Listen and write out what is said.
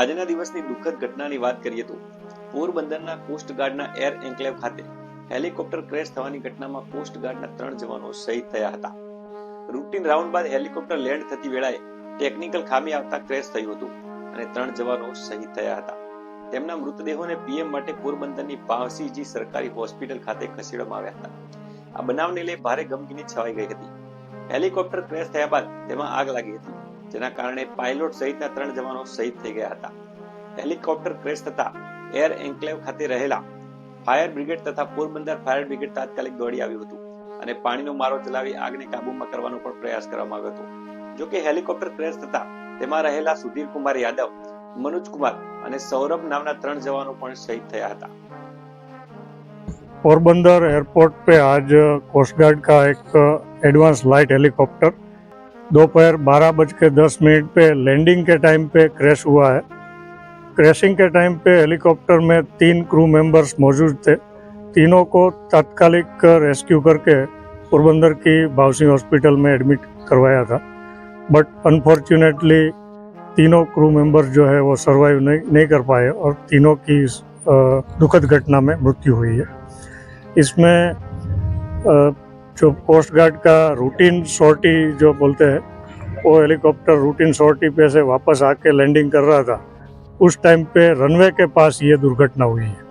આજના દિવસની દુઃખદ ઘટનાની વાત કરીએ તો પોરબંદરના કોસ્ટગાર્ડના એર એન્કલેવ ખાતે હેલિકોપ્ટર ક્રેશ થવાની ઘટનામાં કોસ્ટગાર્ડના ત્રણ જવાનો શહીદ થયા હતા. રૂટીન રાઉન્ડ બાદ હેલિકોપ્ટર લેન્ડ થતી વેળાએ ટેકનિકલ ખામી આવતા ક્રેશ થયું હતું અને ત્રણ જવાનો શહીદ થયા હતા. તેમના મૃતદેહોને પીએમ માટે પોરબંદરની પાવસીજી સરકારી હોસ્પિટલ ખાતે ખસેડવામાં આવ્યા હતા. આ બનાવને લઈ ભારે ગમગીની છવાઈ ગઈ હતી. હેલિકોપ્ટર ક્રેશ થયા બાદ તેમાં આગ લાગી હતી. જેના કારણે પાયલોટ સહિતના ત્રણ જવાનો શહીદ થઈ ગયા હતા હેલિકોપ્ટર ક્રેશ થતા એર એન્કલેવ ખાતે રહેલા ફાયર બ્રિગેડ તથા પોરબંદર ફાયર બ્રિગેડ તાત્કાલિક દોડી આવ્યું હતું અને પાણીનો મારો ચલાવી આગને કાબૂમાં કરવાનો પણ પ્રયાસ કરવામાં આવ્યો હતો જો કે હેલિકોપ્ટર ક્રેશ થતા તેમાં રહેલા સુધીર કુમાર યાદવ મનોજ કુમાર અને સૌરભ નામના ત્રણ જવાનો પણ શહીદ થયા હતા पोरबंदर एयरपोर्ट पे आज कोस्ट गार्ड का एक एडवांस लाइट हेलीकॉप्टर दोपहर बारह बज के दस मिनट पे लैंडिंग के टाइम पे क्रैश हुआ है। क्रैशिंग के टाइम पे हेलीकॉप्टर में तीन क्रू मेंबर्स मौजूद थे। तीनों को तात्कालिक रेस्क्यू करके पोरबंदर की बाउसिंग हॉस्पिटल में एडमिट करवाया था। बट अनफॉर्चुनेटली तीनों क्रू मेंबर्स जो है वो सरवाइव नहीं नहीं कर पाए और तीनों की इस, दुखद घटना में मृत्यु हुई है। इसमें जो कोस्ट गार्ड का रूटीन सॉर्टी जो बोलते हैं, वो हेलीकॉप्टर रूटीन सॉर्टी पे से वापस आके लैंडिंग कर रहा था। उस टाइम पे रनवे के पास ये दुर्घटना हुई है।